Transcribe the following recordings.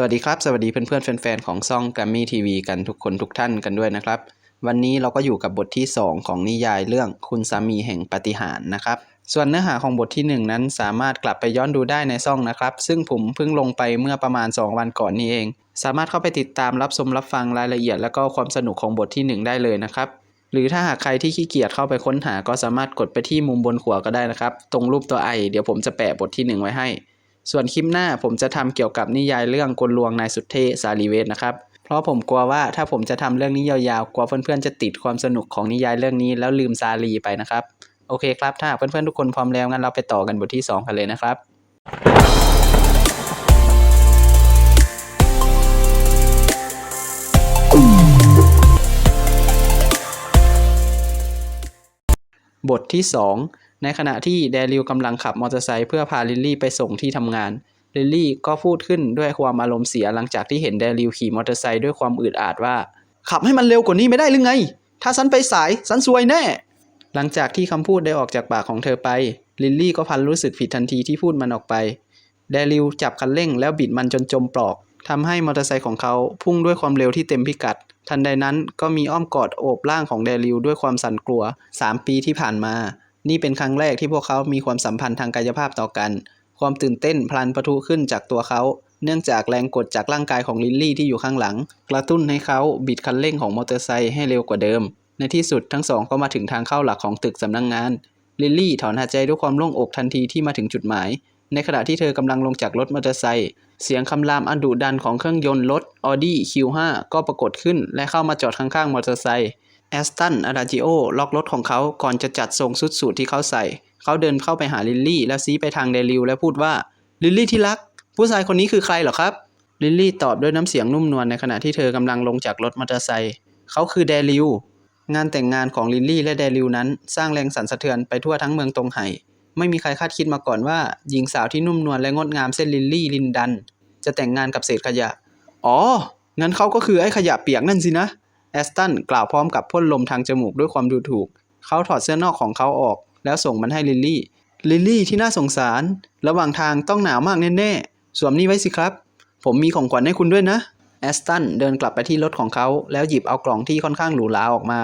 สวัสดีครับ สวัสดีเพื่อนๆแฟนๆของซ่อง g ก r มมี่ทีวีกันทุกคนทุกท่านกันด้วยนะครับ วันนี้เราก็อยู่กับบทที่ 2 ของนิยายเรื่องคุณสามีแห่งปฏิหารนะครับ ส่วนเนื้อหาของบทที่ 1 นั้นสามารถกลับไปย้อนดูได้ในซ่องนะครับ ซึ่งผมเพิ่งลงไปเมื่อประมาณ 2 วันก่อนนี้เอง สามารถเข้าไปติดตามรับชมรับฟังรายละเอียด และก็ความสนุกของบทที่ 1 ได้เลยนะครับหรือถ้าหากใครที่ขี้เกียจเข้าไปค้นหาก็สามารถกดไปที่มุมบนขวาก็ได้นะครับ ตรงรูปตัวไอเดี๋ยวผมจะแปะบทที่หนึ่งไว้ให้ ส่วนคลิปหน้าผมจะทำเกี่ยวกับนิยายเรื่องกลลวงนายสุเท่สารีเวทนะครับ เพราะผมกลัวว่าถ้าผมจะทำเรื่องนี้ยาวๆ กลัวเพื่อนๆจะติดความสนุกของนิยายเรื่องนี้แล้วลืมซาลีไปนะครับ โอเคครับ ถ้าเพื่อนๆทุกคนพร้อมแล้วงั้นเราไปต่อกันบทที่ 2 กันเลยนะครับ บทที่ 2 ในขณะที่แดริวกำลังขับมอเตอร์ไซค์เพื่อพาลิลลี่ไปส่งที่ทำงาน ลิลลี่ก็พูดขึ้นด้วยความอารมณ์เสียหลังจากที่เห็นแดริวขี่มอเตอร์ไซค์ด้วยความอืดอาดว่า ขับให้มันเร็วกว่านี้ไม่ได้หรือไง ถ้าฉันไปสายฉันซวยแน่ หลังจากที่คำพูดได้ออกจากปากของเธอไป ลิลลี่ก็พันรู้สึกผิดทันทีที่พูดมันออกไปแดริวจับคันเร่งแล้วบิดมันจนจมปลอกทำให้มอเตอร์ไซค์ของเขาพุ่งด้วยความเร็วที่เต็มพิกัด ทันใดนั้นก็มีอ้อมกอดโอบร่างของแดริวด้วยความสั่นกลัว 3 ปีที่ผ่านมา นี่เป็นครั้งแรกที่พวกเขามีความสัมพันธ์ทางกายภาพต่อกัน ความตื่นเต้นพลันประทุขึ้นจากตัวเขา เนื่องจากแรงกดจากร่างกายของลิลลี่ที่อยู่ข้างหลัง กระตุ้นให้เขาบิดคันเร่งของมอเตอร์ไซค์ให้เร็วกว่าเดิม ในที่สุดทั้งสองก็มาถึงทางเข้าหลักของตึกสำนักงงาน ลิลลี่ถอนหายใจด้วยความโล่งอกทันทีที่มาถึงจุดหมาย ในขณะที่เธอกำลังลงจากรถมอเตอร์ไซค์ เสียงคำรามอันดุดันของเครื่องยนต์รถ Audi Q5 ก็ปรากฏขึ้น และเข้ามาจอดข้างๆมอเตอร์ไซค์แอสตันอาราจิโอล็อกรถของเขาก่อนจะจัดทรงสุดสูทที่เขาใส่ เขาเดินเข้าไปหาลิลลี่ แล้วซี้ไปทางเดลิวและพูดว่า ลิลลี่ที่รัก ผู้ชายคนนี้คือใครหรอครับ ลิลลี่ตอบด้วยน้ำเสียงนุ่มนวลในขณะที่เธอกำลังลงจากรถมอเตอร์ไซค์เขาคือเดลิวงานแต่งงานของลิลลี่และเดลิวนั้น สร้างแรงสั่นสะเทือนไปทั่วทั้งเมืองตรงไห ไม่มีใครคาดคิดมาก่อนว่า หญิงสาวที่นุ่มนวลและงดงามเส้นลิลลี่ลินดัน จะแต่งงานกับเศษขยะ อ๋อ งั้นเขาก็คือไอ้ขยะเปียกนั่นสินะ แอสตันกล่าวพร้อมกับพ่นลมทางจมูกด้วยความดูถูก เขาถอดเสื้อนอกของเขาออก แล้วส่งมันให้ลิลลี่ ลิลลี่ที่น่าสงสาร ระหว่างทางต้องหนาวมากแน่ๆ สวมนี่ไว้สิครับ ผมมีของขวัญให้คุณด้วยนะแอสตันเดินกลับไปที่รถของเขา แล้วหยิบเอากล่องที่ค่อนข้างหรูหราออกมา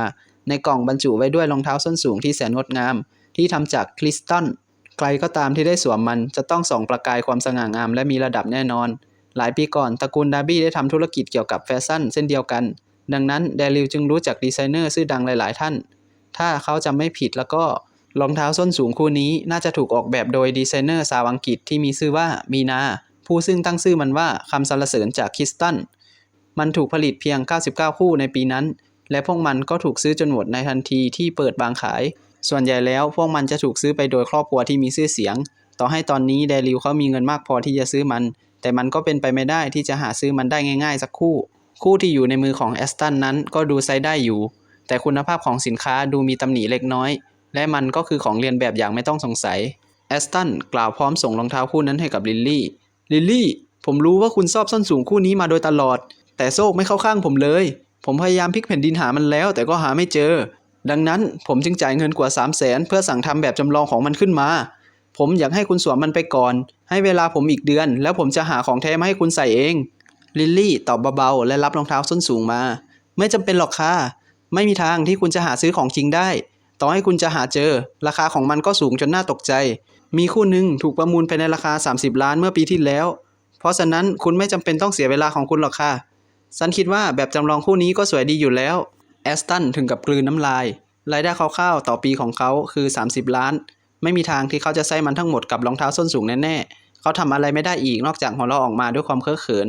ในกล่องบรรจุไว้ด้วยรองเท้าส้นสูงที่แสนงดงาม ที่ทำจากคริสตัล ใครก็ตามที่ได้สวมมันจะต้องส่องประกายความสง่างามและมีระดับแน่นอน หลายปีก่อนตระกูลดาร์บี้ได้ทำธุรกิจเกี่ยวกับแฟชั่นเช่นเดียวกัน ดังนั้นเดลิวจึงรู้จักดีไซเนอร์ชื่อดังหลาย ๆ ท่าน ถ้าเขาจำไม่ผิดแล้วก็รองเท้าส้นสูงคู่นี้น่าจะถูกออกแบบโดยดีไซเนอร์ชาวอังกฤษที่มีชื่อว่ามีนา ผู้ซึ่งตั้งชื่อมันว่าคำสรรเสริญจากคริสตัน มันถูกผลิตเพียง 99 คู่ในปีนั้น และพวกมันก็ถูกซื้อจนหมดในทันทีที่เปิดบางขาย ส่วนใหญ่แล้วพวกมันจะถูกซื้อไปโดยครอบครัวที่มีชื่อเสียง ต่อให้ตอนนี้เดลิวเขามีเงินมากพอที่จะซื้อมัน แต่มันก็เป็นไปไม่ได้ที่จะหาซื้อมันได้ง่ายๆ สักคู่ คู่ที่อยู่ในมือของแอสตันนั้นก็ดูใช้ได้อยู่ แต่คุณภาพของสินค้าดูมีตำหนิเล็กน้อย และมันก็คือของเรียนแบบอย่างไม่ต้องสงสัยแอสตันกล่าวพร้อมส่งรองเท้าคู่นั้นให้กับลิลลี่ลิลลี่ผมรู้ว่าคุณชอบส้นสูงคู่นี้มาโดยตลอด แต่โซกไม่เข้าข้างผมเลย ผมพยายามพลิกแผ่นดินหามันแล้ว แต่ก็หาไม่เจอ ดังนั้นผมจึงจ่ายเงินกว่า 3 0 0แสนเพื่อสั่งทำแบบจำลองของมันขึ้นมา ผมอยากให้คุณสวมมันไปก่อน ให้เวลาผมอีกเดือน แล้วผมจะหาของแท้มาให้คุณใส่เอง ลิลลี่ตอบเบาๆ และรับรองเท้าส้นสูงมา ไม่จำเป็นหรอกค่ะ ไม่มีทางที่คุณจะหาซื้อของจริงได้ ต่อให้คุณจะหาเจอ ราคาของมันก็สูงจนน่าตกใจ มีคู่หนึ่งถูกประมูลไปในราคา 30 ล้านเมื่อปีที่แล้ว เพราะฉะนั้นคุณไม่จำเป็นต้องเสียเวลาของคุณหรอกค่ะ ฉันคิดว่าแบบจำลองคู่นี้ก็สวยดีอยู่แล้ว แอสตันถึงกับกลืนน้ำลาย รายได้คร่าวๆต่อปีของเขาคือ 30 ล้าน ไม่มีทางที่เขาจะใช้มันทั้งหมดกับรองเท้าส้นสูงแน่ๆ เขาทำอะไรไม่ได้อีกนอกจากหัวเราะออกมาด้วยความเคอะเขิน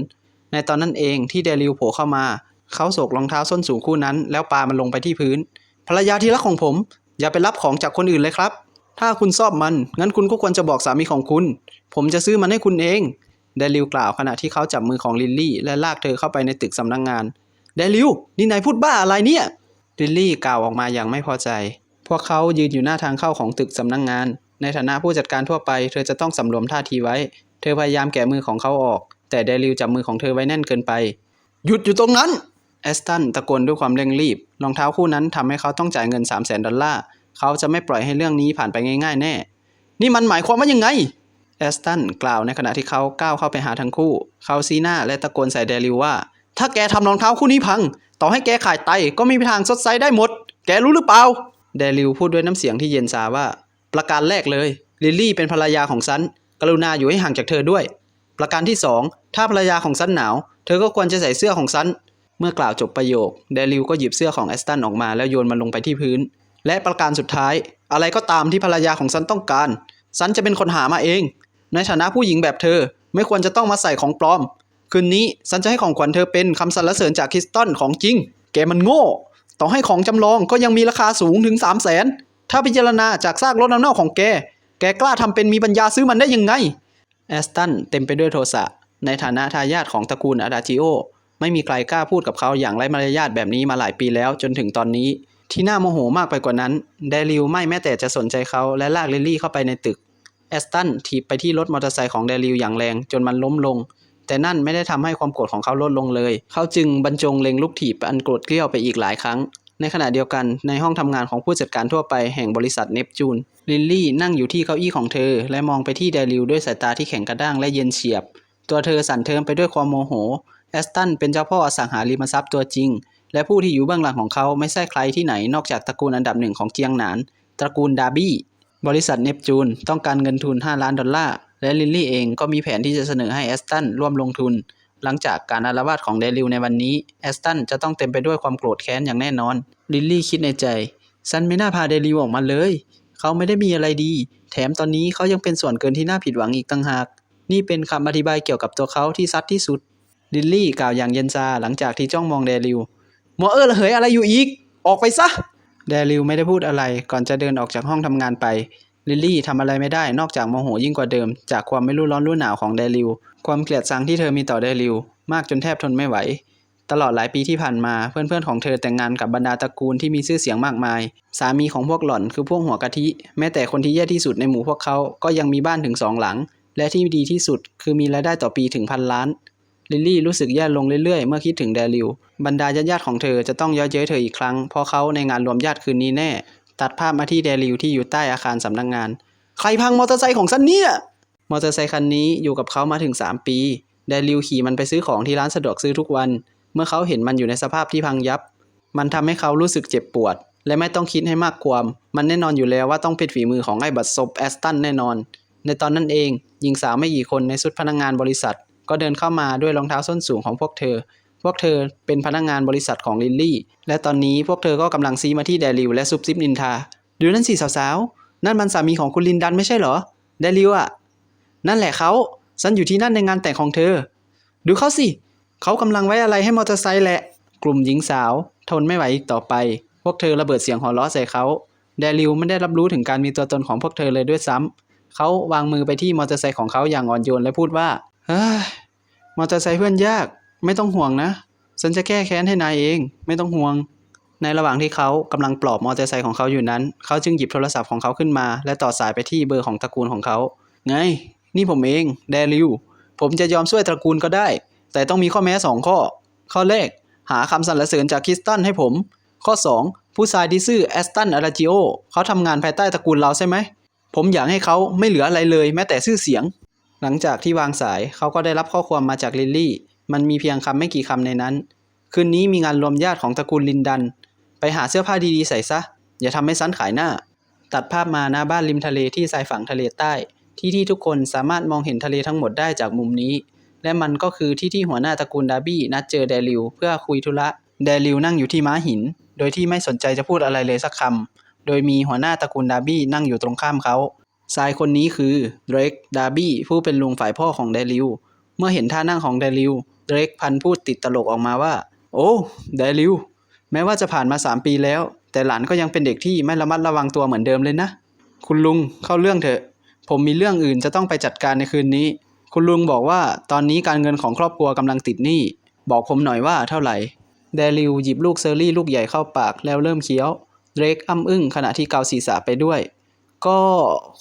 ในตอนนั้นเองที่เดลิวโผล่เข้ามา เขาโศกรองเท้าส้นสูงคู่นั้น แล้วปามันลงไปที่พื้น ภรรยาที่รักของผม อย่าไปรับของจากคนอื่นเลยครับ ถ้าคุณชอบมันงั้นคุณก็ควรจะบอกสามีของคุณ ผมจะซื้อมันให้คุณเองเดลิวกล่าวขณะที่เขาจับมือของลิลลี่และลากเธอเข้าไปในตึกสำนักงงาน เดลิว นี่นายพูดบ้าอะไรเนี่ยลิลลี่กล่าวออกมาอย่างไม่พอใจ พวกเขายืนอยู่หน้าทางเข้าของตึกสำนักงงาน ในฐานะผู้จัดการทั่วไป เธอจะต้องสำรวมท่าทีไว้ เธอพยายามแกะมือของเขาออก แต่เดลิวจับมือของเธอไว้แน่นเกินไป หยุดอยู่ตรงนั้น แอสตันตะโกนด้วยความเร่งรีบ รองเท้าคู่นั้นทำให้เขาต้องจ่ายเงิน 3 0 0 0 0 0 ดอลลาร์ เขาจะไม่ปล่อยให้เรื่องนี้ผ่านไปง่ายๆ แน่ นี่มันหมายความว่ายังไง แอสตันกล่าวในขณะที่เขาก้าวเข้าไปหาทั้งคู่ เขาซีหน้าและตะโกนใส่เดลิวว่า ถ้าแกทำรองเท้าคู่นี้พัง ต่อให้แกขายไตก็ไม่มีทางซดไซได้หมด แกรู้หรือเปล่า เดลิวพูดด้วยน้ำเสียงที่เย็นชาว่า ประการแรกเลย ลิลลี่เป็นภรรยาของฉัน กรุณาอยู่ให้ห่างจากเธอด้วย ประการที่สอง ถ้าภรรยาของฉันหนาว เธอก็ควรจะใส่เสื้อของฉัน เมื่อกล่าวจบประโยค เดลิวก็หยิบเสื้อของแอสตันออกมาแล้วโยนมันลงไปที่พื้น และประการสุดท้าย อะไรก็ตามที่ภรรยาของฉันต้องการฉันจะเป็นคนหามาเอง ในฐานะผู้หญิงแบบเธอ ไม่ควรจะต้องมาใส่ของปลอม คืนนี้ฉันจะให้ของขวัญเธอเป็นคำสรรเสริญจากคริสตันของจริง แกมันโง่ ต่อให้ของจำลองก็ยังมีราคาสูงถึง 3 0 0แสนถ้าพิจารณาจากซากรถน้ำเน่าของแก แกกล้าทำเป็นมีปัญญาซื้อมันได้ยังไง แอสตันเต็มไปด้วยโทสะ ในฐานะทายาทของตระกูลอาดาจิโอ ไม่มีใครกล้าพูดกับเขาอย่างไร้มารยาทแบบนี้มาหลายปีแล้วจนถึงตอนนี้ ที่น่าโมโหมากไปกว่านั้น เดลิวไม่แม้แต่จะสนใจเขาและลากลิลลี่เข้าไปในตึก แอสตันถีบไปที่รถมอเตอร์ไซค์ของเดลิวอย่างแรงจนมันล้มลง แต่นั่นไม่ได้ทำให้ความโกรธของเขาลดลงเลย เขาจึงบรรจงเล็งลูกถีบอันโกรธเกรี้ยวไปอีกหลายครั้ง ในขณะเดียวกันในห้องทำงานของผู้จัดการทั่วไปแห่งบริษัทเนปจูน ลิลลี่นั่งอยู่ที่เก้าอี้ของเธอ และมองไปที่เดลิวด้วยสายตาที่แข็งกระด้างและเย็นเฉียบ ตัวเธอสั่นเทิมไปด้วยความโมโห แอสตันเป็นเจ้าพ่ออสังหาริมทรัพย์ตัวจริง และผู้ที่อยู่เบื้องหลังของเขาไม่ใช่ใครที่ไหนนอกจากตระกูลอันดับหนึ่งของเจียงหนาน ตระกูลดาบี้ บริษัทเนปจูนต้องการเงินทุน 5 ล้านดอลลาร์ และลิลลี่เองก็มีแผนที่จะเสนอให้แอสตันร่วมลงทุน หลังจากการอาละวาดของเดลิวในวันนี้แอสตันจะต้องเต็มไปด้วยความโกรธแค้นอย่างแน่นอน ลิลลี่คิดในใจฉันไม่น่าพาเดลิวออกมาเลย เขาไม่ได้มีอะไรดี แถมตอนนี้เขายังเป็นส่วนเกินที่น่าผิดหวังอีกต่างหาก นี่เป็นคำอธิบายเกี่ยวกับตัวเขาที่ซัดที่สุด ลิลลี่กล่าวอย่างเย็นชาหลังจากที่จ้องมองเดลิวหมอเออระเหยอะไรอยู่อีก ออกไปซะ เดลิวไม่ได้พูดอะไรก่อนจะเดินออกจากห้องทำงานไป ลิลลี่ทำอะไรไม่ได้นอกจากโมโหยิ่งกว่าเดิม จากความไม่รู้ร้อนรู้หนาวของเดลิว ความเกลียดชังที่เธอมีต่อเดลิว มากจนแทบทนไม่ไหว ตลอดหลายปีที่ผ่านมาเพื่อนๆของเธอแต่งงานกับบรรดาตระกูลที่มีชื่อเสียงมากมาย สามีของพวกหล่อนคือพวกหัวกะทิ แม้แต่คนที่แย่ที่สุดในหมู่พวกเขาก็ยังมีบ้านถึงสองหลัง และที่ดีที่สุดคือมีรายได้ต่อปีถึงพันล้านลิลลี่รู้สึกแย่ลงเรื่อยๆ เมื่อคิดถึงเดลิว บรรดาญาติๆของเธอจะต้องย้อเย้ยเธออีกครั้ง เพราะเขาในงานรวมญาติคืนนี้แน่ ตัดภาพมาที่เดลิวที่อยู่ใต้อาคารสำนักงาน ใครพังมอเตอร์ไซค์ของฉันเนี่ย มอเตอร์ไซค์คันนี้อยู่กับเขามาถึง 3 ปี เดลิวขี่มันไปซื้อของที่ร้านสะดวกซื้อทุกวัน เมื่อเขาเห็นมันอยู่ในสภาพที่พังยับ มันทำให้เขารู้สึกเจ็บปวด และไม่ต้องคิดให้มากความ มันแน่นอนอยู่แล้วว่าต้องเป็นฝีมือของไอ้บัตซบแอสตันแน่นอน ในตอนนั้นเองหญิงสาวไม่กี่คนในชุดพนักงานบริษัท ก็เดินเข้ามาด้วยรองเท้าส้นสูงของพวกเธอ พวกเธอเป็นพนักงานบริษัทของลิลลี่ และตอนนี้พวกเธอก็กำลังซีมาที่เดลิวและซุบซิบนินทา ดูนั่นสิสาวๆ นั่นมันสามีของคุณลินดันไม่ใช่เหรอเดลิวอะนั่นแหละเขาฉันอยู่ที่นั่นในงานแต่งของเธอ ดูเขาสิ เขากำลังไว้อะไรให้มอเตอร์ไซค์แหละ กลุ่มหญิงสาว ทนไม่ไหวอีกต่อไป พวกเธอระเบิดเสียงหัวเราะใส่เขาเดลิวไม่ได้รับรู้ถึงการมีตัวตนของพวกเธอเลยด้วยซ้ำ เขาวางมือไปที่มอเตอร์ไซค์ของเขาอย่างอ่อนโยนและพูดว่า เฮ้ย มอเตอร์ไซค์เพื่อนยาก ไม่ต้องห่วงนะ ฉันจะแก้แค้นให้นายเอง ไม่ต้องห่วง ในระหว่างที่เขากำลังปลอบมอเตอร์ไซค์ของเขาอยู่นั้น เขาจึงหยิบโทรศัพท์ของเขาขึ้นมา และต่อสายไปที่เบอร์ของตระกูลของเขา ไง นี่ผมเองเดลิว ผมจะยอมช่วยตระกูลก็ได้ แต่ต้องมีข้อแม้สองข้อ ข้อแรก หาคำสรรเสริญจากคริสตันให้ผม ข้อ 2 ผู้ชายที่ชื่อแอสตันอาราจิโอเขาทำงานภายใต้ตระกูลเราใช่ไหม ผมอยากให้เขาไม่เหลืออะไรเลย แม้แต่ชื่อเสียง หลังจากที่วางสายเขาก็ได้รับข้อความมาจากลิลลี่ มันมีเพียงคำไม่กี่คำในนั้น คืนนี้มีงานรวมญาติของตระกูลลินดัน ไปหาเสื้อผ้าดีๆใส่ซะ อย่าทำให้ซันขายหน้า ตัดภาพมาหน้าบ้านริมทะเลที่ชายฝั่งทะเลใต้ ที่ที่ทุกคนสามารถมองเห็นทะเลทั้งหมดได้จากมุมนี้ และมันก็คือที่ที่หัวหน้าตระกูลดาร์บี้นัดเจอเดลิวเพื่อคุยธุระเดลิวนั่งอยู่ที่ม้าหิน โดยที่ไม่สนใจจะพูดอะไรเลยสักคำ โดยมีหัวหน้าตระกูลดาร์บี้นั่งอยู่ตรงข้ามเขาชายคนนี้คือเดรกดาร์บี้ผู้เป็นลุงฝ่ายพ่อของเดลิว เมื่อเห็นท่านั่งของเดลิว เดรกพันพูดติดตลกออกมาว่า โอ้เดลิว แม้ว่าจะผ่านมาสามปีแล้ว แต่หลานก็ยังเป็นเด็กที่ไม่ระมัดระวังตัวเหมือนเดิมเลยนะ คุณลุงเข้าเรื่องเถอะ ผมมีเรื่องอื่นจะต้องไปจัดการในคืนนี้ คุณลุงบอกว่าตอนนี้การเงินของครอบครัวกำลังติดหนี้ บอกผมหน่อยว่าเท่าไหร่เดลิวหยิบลูกเซอร์รี่ลูกใหญ่เข้าปากแล้วเริ่มเคี้ยวเดรกอ้ำอึ้งขณะที่เกาศีรษะไปด้วย ก็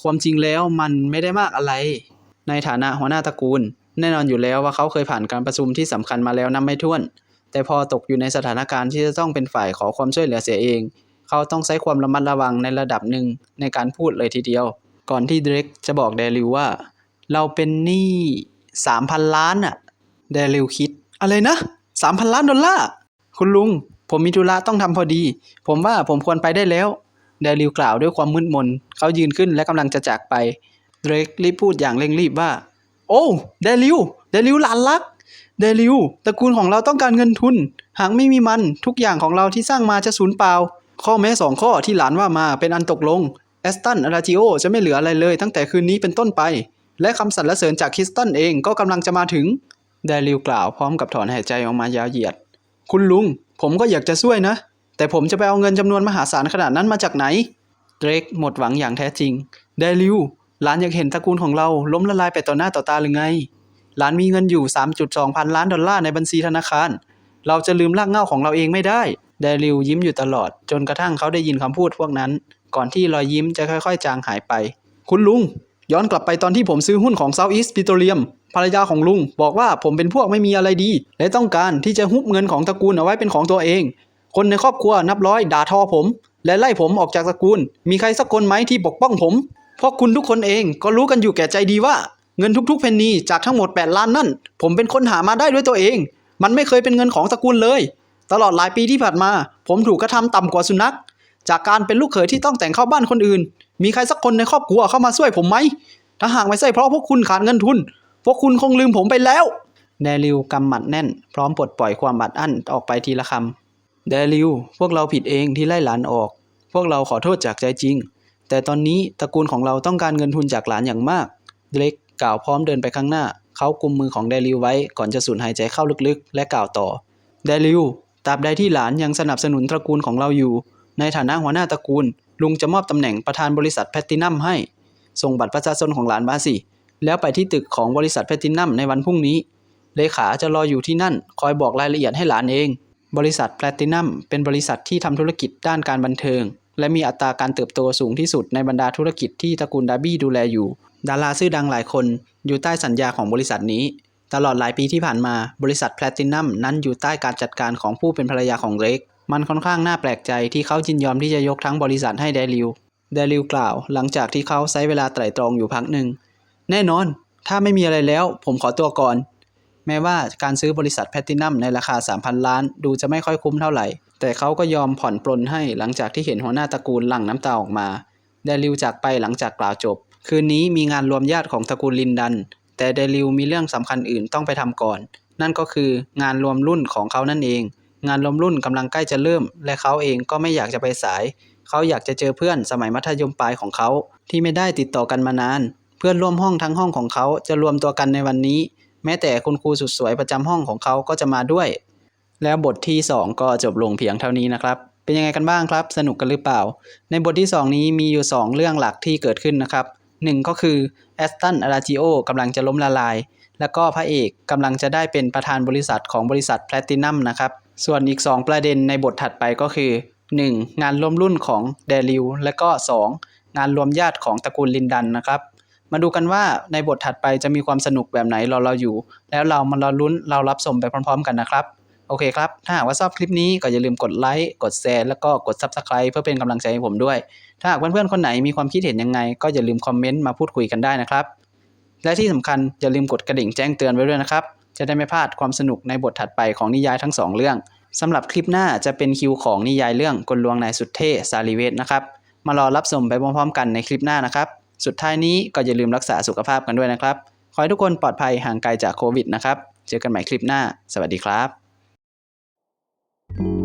ความจริงแล้วมันไม่ได้มากอะไร ในฐานะหัวหน้าตระกูล แน่นอนอยู่แล้วว่าเขาเคยผ่านการประชุมที่สำคัญมาแล้วนับไม่ถ้วน แต่พอตกอยู่ในสถานการณ์ที่จะต้องเป็นฝ่ายขอความช่วยเหลือเสียเอง เขาต้องใช้ความระมัดระวังในระดับหนึ่งในการพูดเลยทีเดียว ก่อนที่เดรกจะบอกเดลิวว่า เราเป็นหนี้สามพันล้านอะเดลิวคิด อะไรนะสามพันล้านดอลลาร์คุณลุง ผมมีธุระต้องทำพอดี ผมว่าผมควรไปได้แล้วเดลิวกล่าวด้วยความมึนมนเขายืนขึ้นและกำลังจะจากไปเดรกรีบพูดอย่างเร่งรีบว่า โอ้เดลิวเดลิวหลานรักเดลิวตระกูลของเราต้องการเงินทุน หากไม่มีมันทุกอย่างของเราที่สร้างมาจะสูญเปล่า ข้อแม้สองข้อที่หลานว่ามาเป็นอันตกลงแอสตันอาราจิโอจะไม่เหลืออะไรเลยตั้งแต่คืนนี้เป็นต้นไป และคำสรรเสริญจากคริสตันเองก็กำลังจะมาถึงเดลิวกล่าวพร้อมกับถอนหายใจออกมายาวเหยียด คุณลุง ผมก็อยากจะช่วยนะ แต่ผมจะไปเอาเงินจำนวนมหาศาลขนาดนั้นมาจากไหนเดรกหมดหวังอย่างแท้จริงเดลิว หลานอยากเห็นตระกูลของเราล้มละลายไปต่อหน้าต่อตาหรือไง หลานมีเงินอยู่ 3.2 พันล้านดอลลาร์ในบัญชีธนาคาร เราจะลืมรากเหง้าของเราเองไม่ได้ เดลิวยิ้มอยู่ตลอด จนกระทั่งเขาได้ยินคำพูดพวกนั้น ก่อนที่รอยยิ้มจะค่อยๆ จางหายไป คุณลุง ย้อนกลับไปตอนที่ผมซื้อหุ้นของ Southeast Petroleum ภรรยาของลุง บอกว่าผมเป็นพวกไม่มีอะไรดี และต้องการที่จะฮุบเงินของตระกูลเอาไว้เป็นของตัวเอง คนในครอบครัวนับร้อยด่าทอผม และไล่ผมออกจากตระกูล มีใครสักคนไหมที่ปกป้องผม พราะคุณทุกคนเองก็รู้กันอยู่แก่ใจดีว่า เงินทุกๆเพนนีจากทั้งหมด 8 ล้านนั่น ผมเป็นคนหามาได้ด้วยตัวเอง มันไม่เคยเป็นเงินของตระกูลเลย ตลอดหลายปีที่ผ่านมา ผมถูกกระทำต่ำกว่าสุนัข จากการเป็นลูกเขยที่ต้องแต่งเข้าบ้านคนอื่น มีใครสักคนในครอบครัวเข้ามาช่วยผมไหม ถ้าหากไม่ใช่เพราะพวกคุณขาดเงินทุน พวกคุณคงลืมผมไปแล้ว เดลิวกำหมัดแน่น พร้อมปลดปล่อยความบัดอั้นออกไปทีละคำเดลิว พวกเราผิดเองที่ไล่หลานออก พวกเราขอโทษจากใจจริง แต่ตอนนี้ตระกูลของเราต้องการเงินทุนจากหลานอย่างมากเล็กกล่าวพร้อมเดินไปข้างหน้า เขากุมมือของเดลิวไว้ก่อนจะสูดหายใจเข้าลึกๆ และกล่าวต่อ เดลิวตราบใดที่หลานยังสนับสนุนตระกูลของเราอยู่ ในฐานะหัวหน้าตระกูล ลุงจะมอบตำแหน่งประธานบริษัทแพลตตินัมให้ ส่งบัตรประชาชนของหลานมาสิ แล้วไปที่ตึกของบริษัทแพลตตินัมในวันพรุ่งนี้ เลขาจะรออยู่ที่นั่น คอยบอกรายละเอียดให้หลานเอง บริษัทแพลตตินัมเป็นบริษัทที่ทำธุรกิจด้านการบันเทิง และมีอัตราการเติบโตสูงที่สุดในบรรดาธุรกิจที่ตระกูลดาบี้ดูแลอยู่ ดาราชื่อดังหลายคนอยู่ใต้สัญญาของบริษัทนี้ ตลอดหลายปีที่ผ่านมาบริษัทแพลตินัมนั้นอยู่ใต้การจัดการของผู้เป็นภรรยาของเรกมันค่อนข้างน่าแปลกใจที่เขายินยอมที่จะยกทั้งบริษัทให้เดลิวเดลิวกล่าว หลังจากที่เขาใช้เวลาไตร่ตรองอยู่พักหนึ่ง แน่นอน ถ้าไม่มีอะไรแล้ว ผมขอตัวก่อน แม้ว่าการซื้อบริษัทแพลตตินัมในราคา 3,000 ล้าน ดูจะไม่ค่อยคุ้มเท่าไหร่ แต่เขาก็ยอมผ่อนปลนให้หลังจากที่เห็นหัวหน้าตระกูลหลั่งน้ำตาออกมาเดลิวจากไปหลังจากกล่าวจบ คืนนี้มีงานรวมญาติของตระกูลลินดัน แต่เดลิวมีเรื่องสำคัญอื่นต้องไปทำก่อน นั่นก็คืองานรวมรุ่นของเขานั่นเอง งานรวมรุ่นกำลังใกล้จะเริ่ม และเขาเองก็ไม่อยากจะไปสาย เขาอยากจะเจอเพื่อนสมัยมัธยมปลายของเขา ที่ไม่ได้ติดต่อกันมานาน เพื่อนร่วมห้องทั้งห้องของเขาจะรวมตัวกันในวันนี้ แม้แต่คุณครูสุดสวยประจำห้องของเขาก็จะมาด้วย แล้วบทที่ 2 ก็จบลงเพียงเท่านี้นะครับ เป็นยังไงกันบ้างครับ สนุกกันหรือเปล่า ในบทที่ 2 นี้มีอยู่ 2 เรื่องหลักที่เกิดขึ้นนะครับหนึ่งก็คือแอสตันอาราจิโอกำลังจะล้มละลาย แล้วก็พระเอกกำลังจะได้เป็นประธานบริษัทของบริษัทแพลตินัมนะครับ ส่วนอีก 2 ประเด็นในบทถัดไปก็คือ 1. งานรวมรุ่นของเดลิว และก็ 2. งานรวมญาติของตระกูลลินดันนะครับ มาดูกันว่าในบทถัดไปจะมีความสนุกแบบไหนรอเราอยู่ แล้วเรามารอลุ้นเรารับชมไปพร้อม ๆ กันนะครับโอเคครับ ถ้าหากว่าชอบคลิปนี้ก็อย่าลืมกดไลค์ กดแชร์ แล้วก็กด Subscribe เพื่อเป็นกำลังใจให้ผมด้วย ถ้าหากเพื่อนๆ คนไหนมีความคิดเห็นยังไง ก็อย่าลืมคอมเมนต์มาพูดคุยกันได้นะครับ และที่สำคัญอย่าลืมกดกระดิ่งแจ้งเตือนไว้ด้วยนะครับ จะได้ไม่พลาดความสนุกในบทถัดไปของนิยายทั้งสองเรื่องสำหรับคลิปหน้าจะเป็นคิวของนิยายเรื่องกลลวงนายสุดเท่สาลีเวทนะครับ มารอรับชมไปพร้อมๆ กันในคลิปหน้านะครับ สุดท้ายนี้ก็อย่าลืมรักษาสุขภาพกันด้วยนะครับ ขอให้ทุกคนปลอดภัยห่างไกลจากโควิดนะครับ เจอกันใหม่คลิปหน้า สวัสดีครับ thank you